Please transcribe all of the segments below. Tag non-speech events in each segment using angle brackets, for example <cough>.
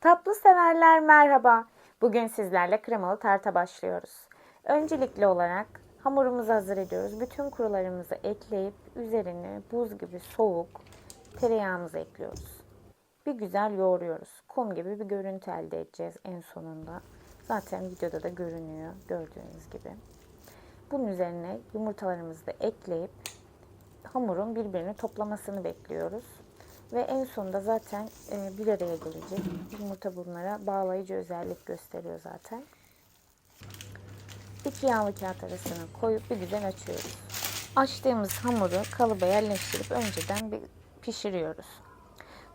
Tatlı severler merhaba. Bugün sizlerle kremalı tarta başlıyoruz. Öncelikli olarak hamurumuzu hazır ediyoruz. Bütün kurularımızı ekleyip üzerine buz gibi soğuk tereyağımızı ekliyoruz. Bir güzel yoğuruyoruz. Kum gibi bir görüntü elde edeceğiz en sonunda. Zaten videoda da görünüyor gördüğünüz gibi. Bunun üzerine yumurtalarımızı da ekleyip hamurun birbirini toplamasını bekliyoruz. Ve en sonunda zaten e, bir araya gelecek. Yumurta bunlara bağlayıcı özellik gösteriyor zaten. İki yağlı kağıt arasına koyup bir güzel açıyoruz. Açtığımız hamuru kalıba yerleştirip önceden bir pişiriyoruz.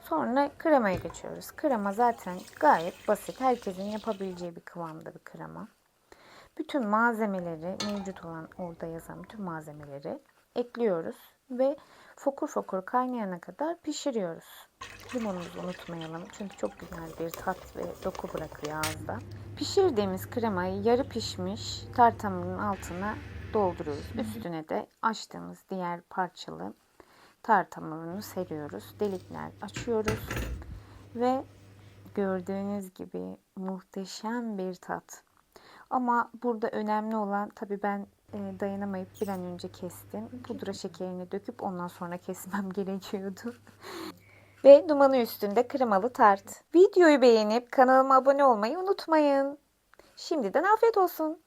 Sonra kremaya geçiyoruz. Krema zaten gayet basit. Herkesin yapabileceği bir kıvamda bir krema. Bütün malzemeleri mevcut olan orada yazan bütün malzemeleri ekliyoruz ve fokur fokur kaynayana kadar pişiriyoruz. Limonumuzu unutmayalım çünkü çok güzel bir tat ve doku bırakıyor ağızda. Pişirdiğimiz kremayı yarı pişmiş tartamının altına dolduruyoruz. Üstüne de açtığımız diğer parçalı tart hamurunu seriyoruz. Delikler açıyoruz ve gördüğünüz gibi muhteşem bir tat. Ama burada önemli olan tabii ben dayanamayıp bir an önce kestim. Pudra şekerini döküp ondan sonra kesmem <laughs> gerekiyordu. Ve dumanı üstünde kremalı tart. Videoyu beğenip kanalıma abone olmayı unutmayın. Şimdiden afiyet olsun.